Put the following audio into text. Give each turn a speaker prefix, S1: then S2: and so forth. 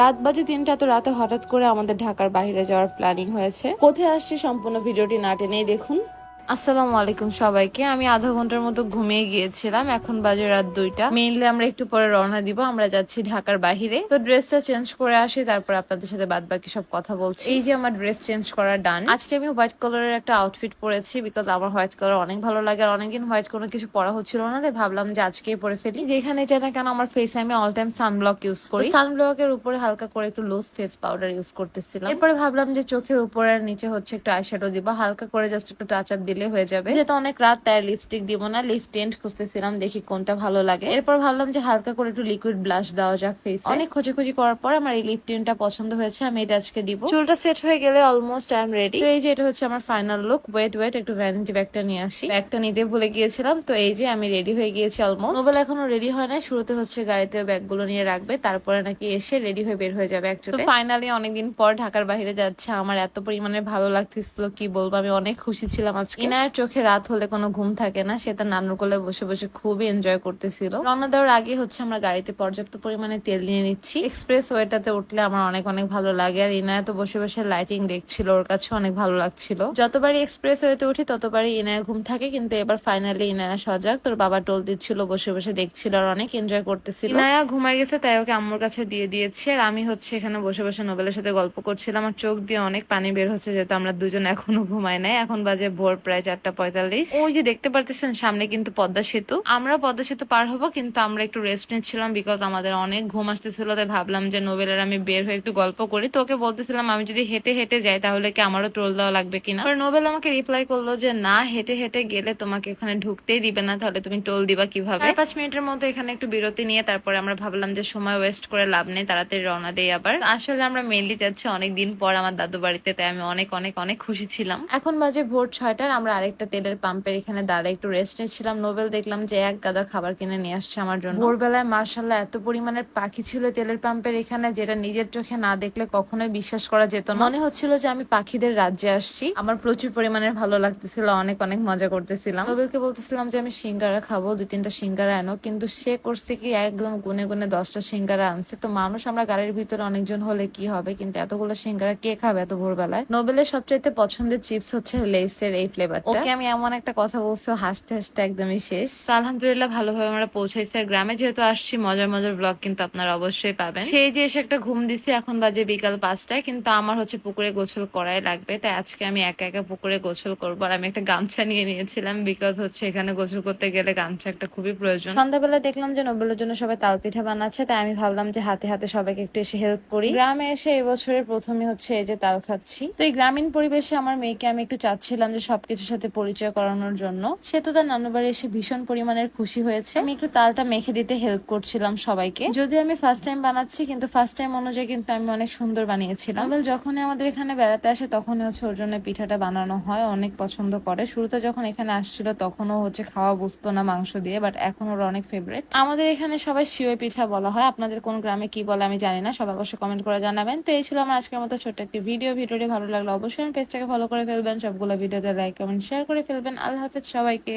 S1: রাত বাজে তিনটা, তো রাতে হঠাৎ করে আমাদের ঢাকার বাইরে যাওয়ার প্ল্যানিং হয়েছে। কোথায় আসছি সম্পূর্ণ ভিডিওটি না টেনেই দেখুন। আসসালামু আলাইকুম সবাইকে। আমি আধা ঘণ্টার মতো ঘুমিয়ে গিয়েছিলাম। এখন বাজে রাত দুইটা। মেইনলি আমরা একটু পরে রওনা দিব। আমরা যাচ্ছি ঢাকার বাহিরে তো ড্রেসটা চেঞ্জ করে আসি, তারপর আপনাদের সাথে বাদ বাকি সব কথা বলছি। এই যে আমার ড্রেস চেঞ্জ করা ডান। আজকে আমি হোয়াইট কালারের একটা আউটফিট পরেছি বিকজ আমার হোয়াইট কালার অনেক ভালো লাগে। আর অনেকদিন হোয়াইট কোনো কিছু পরা হচ্ছিল না, তাই ভাবলাম যে আজকেই পরে ফেলি। যেখানে এটা না কেন আমার ফেসে আমি অল টাইম সানব্লক ইউজ করি। সানব্লকের উপরে হালকা করে একটু লুজ ফেস পাউডার ইউজ করতেছিলাম। এরপরে ভাবলাম যে চোখের উপরে নিচে হচ্ছে একটু আইশ্যাডো দিব। হালকা করে জাস্ট একটু টাচ আপ দিলে হয়ে যাবে। যেহেতু অনেক রাত তাই লিপস্টিক দিব না। লিপ টেন্ট খুঁজতেছিলাম দেখি কোনটা ভালো লাগে। এরপর ভাবলাম যে হালকা করে একটু লিকুইড ব্লাশ দেওয়া যাক ফেস অনেক খোঁজাখুঁজি করার পর আমার এই লিপ টেন্টটা পছন্দ হয়েছে আমি এটা আজকে দিব। চুলটা সেট হয়ে গেলে অলমোস্ট আই এম রেডি তো এই যে এটা হচ্ছে আমার ফাইনাল লুক ওয়েট ওয়েট একটু ভ্যানিটি ব্যাগটা নিয়ে আসি। ব্যাগটা নিতে ভুলে গিয়েছিলাম তো এই যে আমি রেডি হয়ে গিয়েছি অলমোস্ট নোবেল এখনও রেডি হয় না শুরুতে হচ্ছে গাড়িতে ব্যাগগুলো নিয়ে রাখবে তারপরে নাকি এসে রেডি হয়ে বের হয়ে যাবে অ্যাকচুয়ালি ফাইনালি অনেকদিন পর ঢাকার বাইরে যাচ্ছে আমার এত পরিমাণে ভালো লাগতেছিল কি বলব আমি অনেক খুশি ছিলাম আজকে। ইনার চোখে রাত হলে কোনো ঘুম থাকে না, সে তার নানুর কোলে বসে বসে খুবই এনজয় করতেছিল। রওনা দেওয়ার আগে হচ্ছে আমরা গাড়িতে পর্যাপ্ত পরিমাণে তেল নিয়ে নিচ্ছি। এক্সপ্রেস ওয়েটাতে উঠলে আমার অনেক অনেক ভালো লাগে, আর ইনায়া তো বসে বসে লাইটিং দেখছিল, ওর কাছে অনেক ভালো লাগছিল। যতবারই এক্সপ্রেস ওয়েতে উঠি, ততবারই ইনায়া ঘুম থাকে, কিন্তু এবার ফাইনালি ইনায়া সজাগ, তোর বাবা টোল দিচ্ছিল, বসে বসে দেখছিল, আর অনেক এনজয় করতেছিল। ইনায়া ঘুমাই গেছে, তাই ওকে আম্মুর কাছে দিয়ে দিয়েছে, আর আমি হচ্ছে এখানে বসে বসে নোবেলের সাথে গল্প করছিলাম, আর চোখ দিয়ে অনেক পানি বের হচ্ছে, যেহেতু আমরা দুজন এখনও ঘুমাই নাই। এখন বাজে ভোর প্রায় চারটা পঁয়তাল্লিশ। ওই যে দেখতে পারতেছেন সামনে কিন্তু পদ্মা সেতু। আমরা পদ্মা সেতু পার হব কিন্তু আমরা একটু রেস্ট নিচ্ছিলাম বিকজ আমাদের অনেক ঘুম আসতেছিল তাই ভাবলাম যে নোবেলের আমি বের হয়ে একটু গল্প করি। তো ওকে বলতেছিলাম আমি যদি হেঁটে হেঁটে যাই তাহলে কি আমারও টোল দেওয়া লাগবে কিনা? নোবেল আমাকে রিপ্লাই করল যে না হেঁটে হেঁটে গেলে তোমাকে ওখানে ঢুকতেই দিবে না তাহলে তুমি টোল দিবা কীভাবে? পাঁচ মিনিটের মতো এখানে একটু বিরতি নিয়ে তারপরে আমরা ভাবলাম যে সময় ওয়েস্ট করে লাভ নেই তাড়াতাড়ি রওনা দেই আবার। আসলে আমরা মেনলি যাচ্ছি অনেক দিন পর আমার দাদু বাড়িতে তাই আমি অনেক অনেক অনেক খুশি ছিলাম। এখন বাজে ভোর ছয়টার আমরা আরেকটা তেলের পাম্পের এখানে দাঁড়ায় একটু রেস্ট নিচ্ছিলাম। নোবেল দেখলাম যে এক গাদা খাবার কিনে নিয়ে আসছে আমার জন্য। ভোরবেলায় মার্শাল্লাহ এত পরিমাণের পাখি ছিল তেলের পাম্পের এখানে যেটা নিজের চোখে না দেখলে কখনোই বিশ্বাস করা যেত না। মনে হচ্ছিল যে আমি পাখিদের রাজ্যে আসছি। আমার প্রচুর পরিমাণের ভালো লাগতেছিল অনেক অনেক মজা করতেছিলাম। নোবেলকে বলতেছিলাম যে আমি সিঙ্গারা খাব দুই তিনটা সিঙ্গারা আনো কিন্তু সে করছে কি একদম গুনে গুনে দশটা সিঙ্গারা আনছে। তো মানুষ আমরা গাড়ির ভিতরে অনেকজন হলে কি হবে? কিন্তু এতগুলো সিঙ্গারা কে খাবে এত ভোরবেলায়? নোবেলের সবচাইতে পছন্দের চিপস হচ্ছে লেসের এই ফ্লেভারটা ওকে আমি এমন একটা কথা বলছি হাসতে হাসতে একদমই শেষ। আলহামদুলিল্লাহ ভালোভাবে আমরা পৌঁছাইছি। আর গ্রামে যেহেতু আসছি মজার মজার ব্লগ কিন্তু আপনারা অবশ্যই পাবেন। সেই যে এসে একটা ঘুম দিছি এখন বাজে বিকাল পাঁচটায় কিন্তু আমার হচ্ছে পুকুরে গোসল করাই লাগবে। তাই আজকে আমি একা একা পুকুরে গোসল করব। আর আমি একটা গামছা নিয়ে নিয়েছিলাম বিকজ হচ্ছে এখানে গোসল করতে গেলে গামছা একটা খুবই প্রয়োজন। সন্ধ্যাবেলা দেখলাম যে নোবেলের জন্য সবাই তাল পিঠা বানাচ্ছে তাই আমি ভাবলাম যে হাতে হাতে সবাইকে একটু এসে হেল্প করি। গ্রামে এসে এবছরের প্রথমে হচ্ছে এই যে তাল খাচ্ছি। তো এই গ্রামীণ পরিবেশে আমার মেয়েকে আমি একটু চাচ্ছিলাম যে সবকিছুর সাথে পরিচয় করানোর জন্য। সে তো তার নানু বাড়ি এসে ভীষণ পরিমাণের খুশি হয়েছে। আমি একটু তালটা মেখে দিতে হেল্প করছিলাম সবাইকে। যদিও আমি ফার্স্ট টাইম বানাচ্ছি, কিন্তু ফার্স্ট টাইম অনুযায়ী কিন্তু আমি অনেক সুন্দর বানিয়েছিলাম। নোবেল যখনই আমাদের এখানে বেড়াতে আসে, তখনই হচ্ছে ওর জন্য পিঠাটা বানানো হয়। অনেক পছন্দ করে। শুরুতে যখন এখানে আসছিল, তখনও হচ্ছে খাওয়া বুঝতো না মাংস দিয়ে বাট এখন ওর অনেক ফেভারিট আমাদের এখানে সবাই শিওয় পিঠা বলা হয়। আপনাদের কোন গ্রামে কি বলে আমি জানি না। সবাই অবশ্যই কমেন্ট করে জানাবেন। তো এই ছিল আমার আজকের মতো ছোট্ট একটি ভিডিও ভিডিওটি ভালো লাগল অবশ্যই পেজটাকে ফলো করে ফেলবেন। সবগুলো ভিডিওতে লাইক কমেন্ট শেয়ার করে ফেলবেন। আল্লাহ হাফেজ সবাইকে।